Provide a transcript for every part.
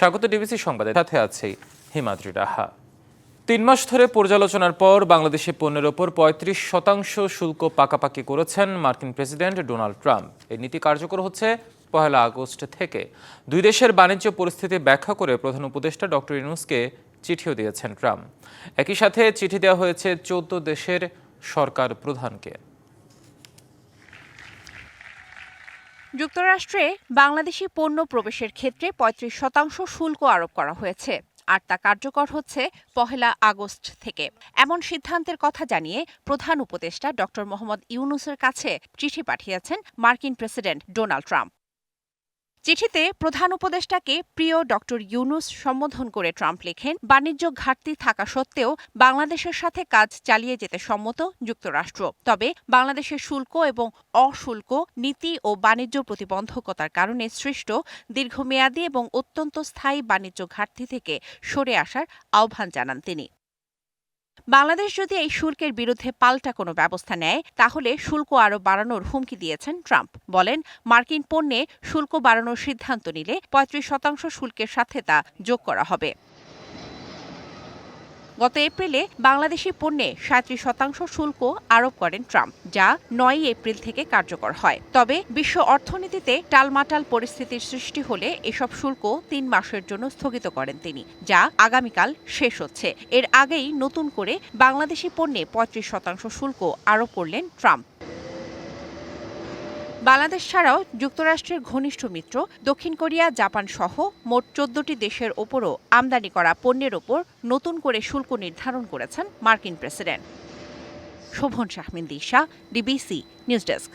স্বাগত ডিবিসি সংবাদের সাথে আছে হিমাদ্রি রাহা। তিন মাস ধরে পর্যালোচনার পর বাংলাদেশি পণ্যের ওপর পঁয়ত্রিশ শতাংশ শুল্ক পাকাপাকি করেছেন মার্কিন প্রেসিডেন্ট ডোনাল্ড ট্রাম্প। এই নীতি কার্যকর হচ্ছে পহেলা আগস্ট থেকে। দুই দেশের বাণিজ্য পরিস্থিতি ব্যাখ্যা করে প্রধান উপদেষ্টা ডক্টর ইনুসকে চিঠিও দিয়েছেন ট্রাম্প। একই সাথে চিঠি দেওয়া হয়েছে চৌদ্দ দেশের সরকার প্রধানকে। যুক্তরাষ্ট্রে বাংলাদেশি পণ্য প্রবেশের ক্ষেত্রে পঁয়ত্রিশ শতাংশ শুল্ক আরোপ করা হয়েছে, আর তা কার্যকর হচ্ছে পহেলা আগস্ট থেকে। এমন সিদ্ধান্তের কথা জানিয়ে প্রধান উপদেষ্টা ড মোহাম্মদ ইউনুসের কাছে চিঠি পাঠিয়েছেন মার্কিন প্রেসিডেন্ট ডোনাল্ড ট্রাম্প। চিঠিতে প্রধান উপদেষ্টাকে প্রিয় ডক্টর ইউনুস সম্বোধন করে ট্রাম্প লেখেন, বাণিজ্য ঘাটতি থাকা সত্ত্বেও বাংলাদেশের সাথে কাজ চালিয়ে যেতে সম্মত যুক্তরাষ্ট্র। তবে বাংলাদেশের শুল্ক এবং অশুল্ক নীতি ও বাণিজ্য প্রতিবন্ধকতার কারণে সৃষ্ট দীর্ঘমেয়াদী এবং অত্যন্ত স্থায়ী বাণিজ্য ঘাটতি থেকে সরে আসার আহ্বান জানান তিনি। বাংলাদেশ যদি এই শুল্কের বিরুদ্ধে পাল্টা কোনো ব্যবস্থা নেয়, তাহলে শুল্ক আরও বাড়ানোর হুমকি দিয়েছেন ট্রাম্প। বলেন, মার্কিন পণ্যে শুল্ক বাড়ানোর সিদ্ধান্ত নিলে পঁয়ত্রিশ শতাংশ শুল্কের সাথে তা যোগ করা হবে। গত এপ্রিলে বাংলাদেশি পণ্যে সাঁত্রিশ শতাংশ শুল্ক আরোপ করেন ট্রাম্প, যা নয় এপ্রিল থেকে কার্যকর হয়। তবে বিশ্ব অর্থনীতিতে টালমাটাল পরিস্থিতির সৃষ্টি হলে এসব শুল্ক তিন মাসের জন্য স্থগিত করেন তিনি, যা আগামীকাল শেষ হচ্ছে। এর আগেই নতুন করে বাংলাদেশি পণ্যে পঁয়ত্রিশ শতাংশ শুল্ক আরোপ করলেন ট্রাম্প। বাংলাদেশ ছাড়াও যুক্তরাষ্ট্রের ঘনিষ্ঠ মিত্র, দক্ষিণ কোরিয়া, জাপান সহ মোট চোদ্দটি দেশের ওপরও আমদানি করা পণ্যের ওপর নতুন করে শুল্ক নির্ধারণ করেছেন মার্কিন president. Shovon Shahmin Disha DBC news desk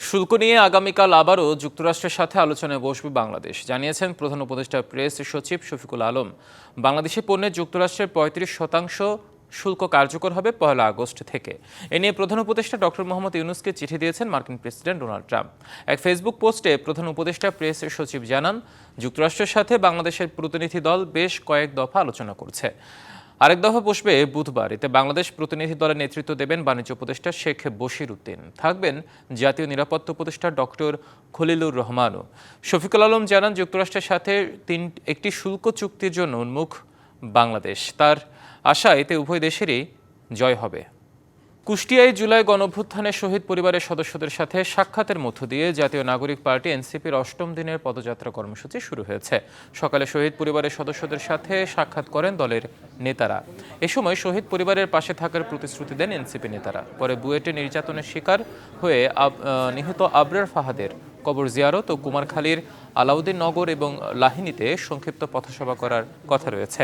শুল্ক নিয়ে আগামীকাল আবারও যুক্তরাষ্ট্রের সাথে আলোচনায় বসবে বাংলাদেশ, জানিয়েছেন প্রধান উপদেষ্টা প্রেস সচিব শফিকুল আলম। বাংলাদেশি পণ্যে যুক্তরাষ্ট্রের পঁয়ত্রিশ শতাংশ শুল্ক কার্যকর হবে পয়লা আগস্ট থেকে। এ নিয়ে প্রধান উপদেষ্টা ডক্টর মোহাম্মদ ইউনুসকে চিঠি দিয়েছেন মার্কিন প্রেসিডেন্ট ডোনাল্ড ট্রাম্প। এক ফেসবুক পোস্টে প্রধান উপদেষ্টা প্রেস সচিব জানান, যুক্তরাষ্ট্রের সাথে বাংলাদেশের প্রতিনিধি দল বেশ কয়েক দফা আলোচনা করছে। আরেক দফা বসবে বুধবার, এতে বাংলাদেশ প্রতিনিধি দলের নেতৃত্ব দেবেন বাণিজ্য উপদেষ্টা শেখ বশির উদ্দিন থাকবেন জাতীয় নিরাপত্তা উপদেষ্টা ডক্টর খলিলুর রহমানও। শফিকুল আলম জানান, যুক্তরাষ্ট্রের সাথে তিন, একটি শুল্ক চুক্তির জন্য উন্মুখ বাংলাদেশ। তার আশা এতে উভয় দেশেরই জয় হবে। কুষ্টিয়ায় জুলাই গণঅভ্যুত্থানে শহীদ পরিবারের সদস্যদের সাথে সাক্ষাতের মধ্য দিয়ে জাতীয় নাগরিক পার্টি এনসিপির অষ্টম দিনের পদযাত্রা কর্মসূচি শুরু হয়েছে। সকালে শহীদ পরিবারের সদস্যদের সাথে সাক্ষাৎ করেন দলের নেতারা। এ সময় শহীদ পরিবারের পাশে থাকার প্রতিশ্রুতি দেন এনসিপি নেতারা। পরে বুয়েটে নির্যাতনের শিকার হয়ে নিহত আবরার ফাহাদের কবর জিয়ারত ও কুমারখালীর আলাউদ্দিন নগর এবং লাহিনীতে সংক্ষিপ্ত পথসভা করার কথা রয়েছে।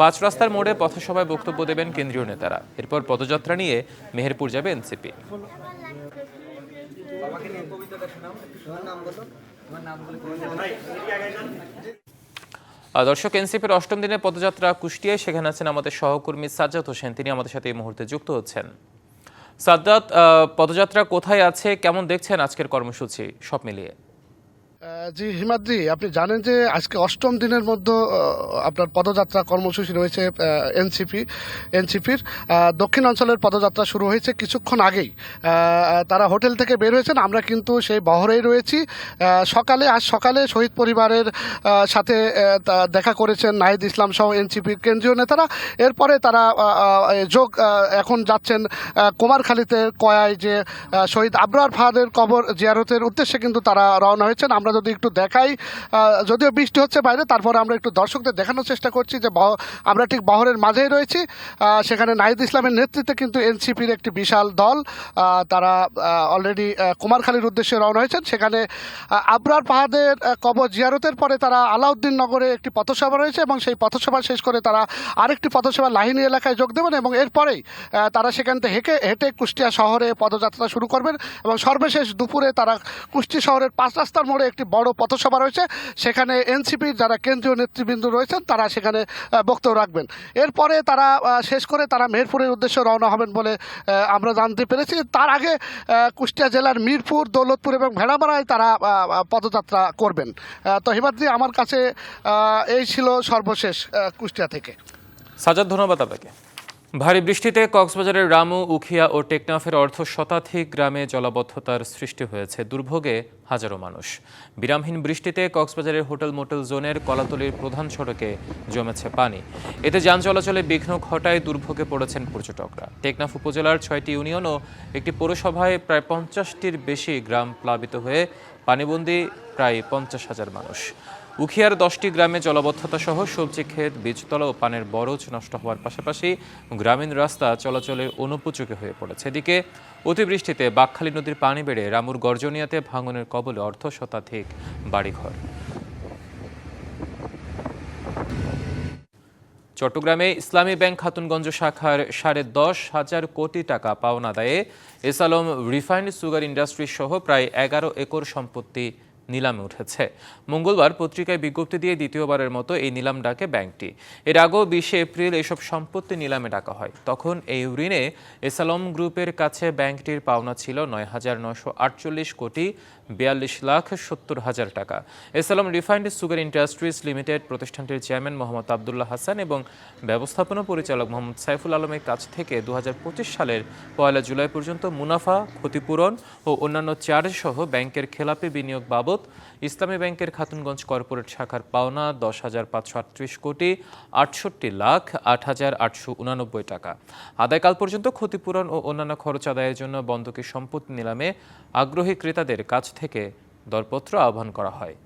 পাঁচ রাস্তার মোড়ে পথসভায় বক্তব্য দেবেন কেন্দ্রীয় নেতারা। এরপর পদযাত্রা নিয়ে মেহেরপুর যাবে এনসিপি। দর্শক, এনসিপির অষ্টম দিনের পদযাত্রা কুষ্টিয়ায়, সেখানে আছেন আমাদের সহকর্মী সাজ্জাদ হোসেন। তিনি আমাদের সাথে এই মুহূর্তে যুক্ত হচ্ছেন। আহ, পদযাত্রা কোথায় আছে? কেমন দেখছেন আজকের কর্মসূচি? সব মিলিয়ে। জি, হিমাদ্রি, আপনি জানেন যে আজকে অষ্টম দিনের মধ্যে আপনার পদযাত্রা কর্মসূচি রয়েছে এনসিপি, এনসিপির। দক্ষিণ অঞ্চলের পদযাত্রা শুরু হয়েছে কিছুক্ষণ আগেই। তারা হোটেল থেকে বের হয়েছেন, আমরা কিন্তু সেই বহরেই রয়েছি। সকালে, আজ সকালে শহীদ পরিবারের সাথে দেখা করেছেন নাহিদ ইসলাম সহ এনসিপির কেন্দ্রীয় নেতারা। এরপরে তারা যোগ এখন যাচ্ছেন কুমারখালীতে কয়ায় যে শহীদ আবরার ফাহাদের কবর জিয়ারতের উদ্দেশ্যে কিন্তু তারা রওনা হয়েছেন। আমরা যদি একটু দেখাই যদিও বৃষ্টি হচ্ছে বাইরে, তারপরে আমরা একটু দর্শকদের দেখানোর চেষ্টা করছি যে আমরা ঠিক বহরের মাঝেই রয়েছি। সেখানে নাহিদ ইসলামের নেতৃত্বে কিন্তু এনসিপির একটি বিশাল দল তারা অলরেডি কুমারখালীর উদ্দেশ্যে রওনা হয়েছেন। সেখানে আবরার পাহাদের কবর জিয়ারতের পরে তারা আলাউদ্দিন নগরে একটি পথসভা রয়েছে এবং সেই পথসভা শেষ করে তারা আরেকটি পথসভা লাহিনী এলাকায় যোগ দেবেন এবং এরপরেই তারা সেখান থেকে হেঁটে হেঁটে কুষ্টিয়া শহরে পদযাত্রা শুরু করবেন এবং সর্বশেষ দুপুরে তারা কুষ্টি শহরের পাঁচ রাস্তার মোড়ে একটি বড় পথসভা রয়েছে। সেখানে এনসিপির যারা কেন্দ্রীয় নেতৃবৃন্দ রয়েছেন, তারা সেখানে বক্তব্য রাখবেন। এরপরে তারা শেষ করে তারা মেহেরপুরের উদ্দেশ্যে রওনা হবেন বলে আমরা জানতে পেরেছি। তার আগে কুষ্টিয়া জেলার মিরপুর, দৌলতপুর এবং ভেড়ামারায় তারা পদযাত্রা করবেন। তো হিমাদ্রি, আমার কাছে এই ছিল সর্বশেষ কুষ্টিয়া থেকে। সাজাদ, ধন্যবাদ আপনাকে। ভারী বৃষ্টিতে কক্সবাজারের রামু, উখিয়া ও টেকনাফের অর্ধ শতাধিক গ্রামে জলাবদ্ধতার সৃষ্টি হয়েছে। দুর্ভোগে হাজারো মানুষ। বিরামহীন বৃষ্টিতে কক্সবাজারের হোটেল মোটেল জোনের কলাতলির প্রধান সড়কে জমেছে পানি। এতে যান চলাচলে বিঘ্ন ঘটায় দুর্ভোগে পড়েছেন পর্যটকরা। টেকনাফ উপজেলার ছয়টি ইউনিয়ন ও একটি পৌরসভায় প্রায় পঞ্চাশটির বেশি গ্রাম প্লাবিত হয়ে পানিবন্দী প্রায় পঞ্চাশ হাজার মানুষ। উখিয়ার দশটি গ্রামে জলাবদ্ধতা সহ সবজি ক্ষেত, বীজতলা ও পানের বরজ নষ্ট হওয়ার পাশাপাশি গ্রামীণ রাস্তা চলাচলের অনুপযোগী হয়ে পড়েছে। এদিকে অতিবৃষ্টিতে বাকখালী নদীর পানি বেড়ে রামুর গর্জনিয়াতে ভাঙনের কবলে অর্ধ শতাধিক বাড়িঘর। চট্টগ্রামে ইসলামী ব্যাংক খাতুনগঞ্জ শাখার সাড়ে দশ হাজার কোটি টাকা পাওনা দায়ে এসালম রিফাইন্ড সুগার ইন্ডাস্ট্রি সহ প্রায় এগারো একর সম্পত্তি নিলামে উঠেছে। মঙ্গলবার পত্রিকায় বিজ্ঞপ্তি দিয়ে দ্বিতীয়বারের মতো এই নিলাম ডাকে ব্যাংকটি। এর আগেও বিশে এপ্রিল এসব সম্পত্তি নিলামে ডাকা হয়। তখন এই ঋণে এসালম গ্রুপের কাছে ব্যাংকটির পাওনা ছিল নয় হাজার নয়শো আটচল্লিশ কোটি বিয়াল্লিশ লাখ সত্তর হাজার টাকা। S Alam refined sugar industries limited প্রতিষ্ঠানটির চেয়ারম্যান মোহাম্মদ আবদুল্লাহ হাসান এবং ব্যবস্থাপনা পরিচালক মোহাম্মদ সাইফুল আলমের কাছ থেকে দু হাজার পঁচিশ সালের পয়লা জুলাই পর্যন্ত মুনাফা, ক্ষতিপূরণ ও অন্যান্য চার্জ সহ ব্যাংকের খেলাপি বিনিয়োগ বাবদ ইসলামী ব্যাংকের খাতুনগঞ্জ কর্পোরেট শাখার পাওনা দশ হাজার পাঁচশো আটত্রিশ কোটি আটষট্টি লাখ আট হাজার আটশো উনানব্বই টাকা। আদায়কাল পর্যন্ত ক্ষতিপূরণ ও অন্যান্য খরচ আদায়ের জন্য বন্ধকি সম্পত্তি নিলামে আগ্রহী ক্রেতাদের কাছ থেকে দরপত্র আহ্বান করা হয়।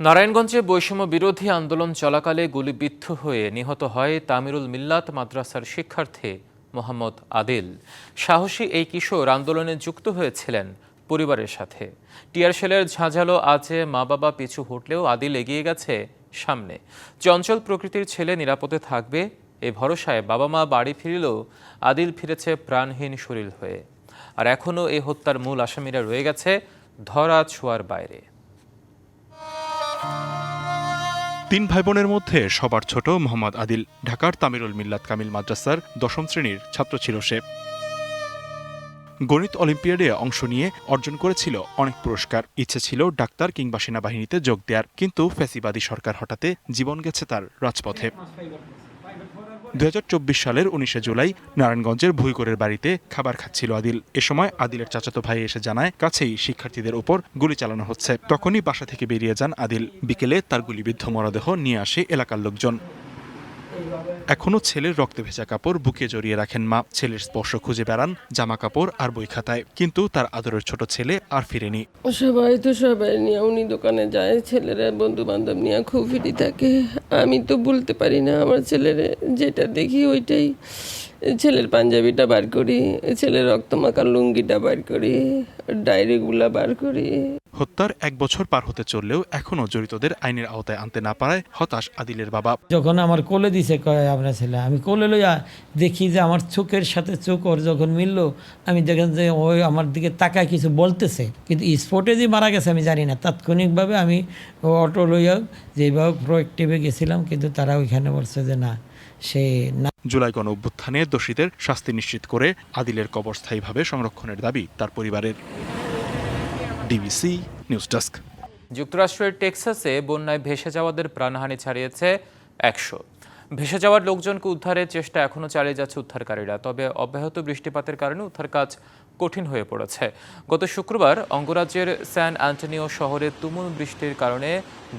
নারায়ণগঞ্জে বৈষম্য বিরোধী আন্দোলন চলাকালে গুলিবিদ্ধ হয়ে নিহত হয় তামিরুল মিল্লাত মাদ্রাসার শিক্ষার্থী মোহাম্মদ আদিল। সাহসী এই কিশোর আন্দোলনে যুক্ত হয়েছিলেন পরিবারের সাথে। টিয়ারশেলের ঝাঁঝালো আছে মা বাবা পিছু হটলেও আদিল এগিয়ে গেছে সামনে। চঞ্চল প্রকৃতির ছেলে নিরাপদে থাকবে এ ভরসায় বাবা মা বাড়ি ফিরলেও আদিল ফিরেছে প্রাণহীন শরীর হয়ে। আর এখনও এই হত্যার মূল আসামিরা রয়ে গেছে ধরা ছোঁয়ার বাইরে। তিন ভাই বোনের মধ্যে সবার ছোট মোহাম্মদ আদিল, ঢাকার তামিরুল মিল্লাত কামিল মাদ্রাসার দশম শ্রেণির ছাত্র ছিল সে। গণিত অলিম্পিয়াডে অংশ নিয়ে অর্জন করেছিল অনেক পুরস্কার। ইচ্ছে ছিল ডাক্তার কিংবা সেনাবাহিনীতে যোগ দেওয়ার কিন্তু ফ্যাসিবাদী সরকার হঠাতে জীবন গেছে তার রাজপথে। দুই হাজার চব্বিশ সালের উনিশে জুলাই নারায়ণগঞ্জের ভুইকোরের বাড়িতে খাবার খাচ্ছিল আদিল। এ সময় আদিলের চাচাতো ভাই এসে জানায়, কাছেই শিক্ষার্থীদের ওপর গুলি চালানো হচ্ছে। তখনই বাসা থেকে বেরিয়ে যান আদিল। বিকেলে তার গুলিবিদ্ধ মরদেহ নিয়ে আসে এলাকার লোকজন। এখনও ছেলের রক্তে ভেজা কাপড় বুকে জড়িয়ে রাখেন মা। ছেলের স্পর্শ খুঁজে বেড়ান জামা কাপড় আর বই খাতায়। কিন্তু তার আদরের ছোট ছেলে আর ফিরেনি। সবাই তো সবাই নিয়ে উনি দোকানে যায়, ছেলেরা বন্ধু বান্ধব নিয়ে খুব ফিরি থাকে। আমি তো বলতে পারি না আমার ছেলেরে, যেটা দেখি ওইটাই। ছেলের পাঞ্জাবিটা বার করি, ছেলের রক্তমাখা লুঙ্গিটা বার করি, ডায়েরিগুলা বার করি। হত্যার এক বছর পার হতে চললেও এখনও জড়িতদের আইনের আওতায় আনতে না পারায় হতাশ আদিলের বাবা। যখন আমার কোলে দিছে কয় আপনার ছেলে আমি কোলে লইয়া দেখি যে আমার চোখের সাথে চোখ ওর যখন মিললো আমি দেখেন যে ওই আমার দিকে তাকায় কিছু বলতেছে। কিন্তু স্পটে যে মারা গেছে আমি জানি না। তাৎক্ষণিকভাবে আমি অটো লইয়া যেভাবে প্রোয়েক্টিভে গেছিলাম কিন্তু তারা ওইখানে বলছে যে না সে না জুলাই গণ অভ্যুত্থানে দোষীদের শাস্তি নিশ্চিত করে আদিলের কবর স্থায়ীভাবে সংরক্ষণের দাবি তার পরিবারের। ডিবিসি নিউজ ডেস্ক যুক্তরাষ্ট্রের টেক্সাসে বন্যায় ভেসে যাওয়াদের প্রাণহানি ছাড়িয়েছে একশো। ভেসে যাওয়ার লোকজনকে উদ্ধারের চেষ্টা এখনও চালিয়ে যাচ্ছে উদ্ধারকারীরা, তবে অব্যাহত বৃষ্টিপাতের কারণে উদ্ধার কাজ কঠিন হয়ে পড়েছে। গত শুক্রবার অঙ্গরাজ্যের স্যান অ্যান্টনিও শহরে তুমুল বৃষ্টির কারণে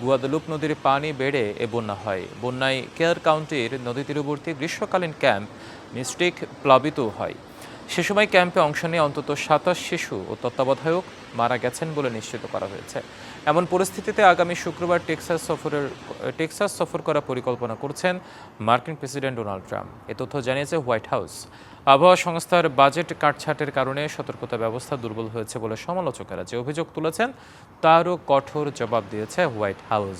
গুয়াদলুপ নদীর পানি বেড়ে এ বন্যা হয়। বন্যায় কেয়ার কাউন্টির নদী তীরবর্তী গ্রীষ্মকালীন ক্যাম্প মিস্টিক প্লাবিত হয়। সে সময় ক্যাম্পে অংশ নিয়ে অন্তত সাতাশ শিশু ও তত্ত্বাবধায়ক মারা গেছেন বলে নিশ্চিত করা হয়েছে। এমন পরিস্থিতিতে আগামী শুক্রবার টেক্সাস সফরের, টেক্সাস সফর করার পরিকল্পনা করছেন মার্কিন প্রেসিডেন্ট ডোনাল্ড ট্রাম্প। এ তথ্য জানিয়েছে হোয়াইট হাউস। আবহাওয়া সংস্থার বাজেট কাটছাটের কারণে সতর্কতা ব্যবস্থা দুর্বল হয়েছে বলে সমালোচকেরা যে অভিযোগ তুলেছেন, তারও কঠোর জবাব দিয়েছে হোয়াইট হাউস।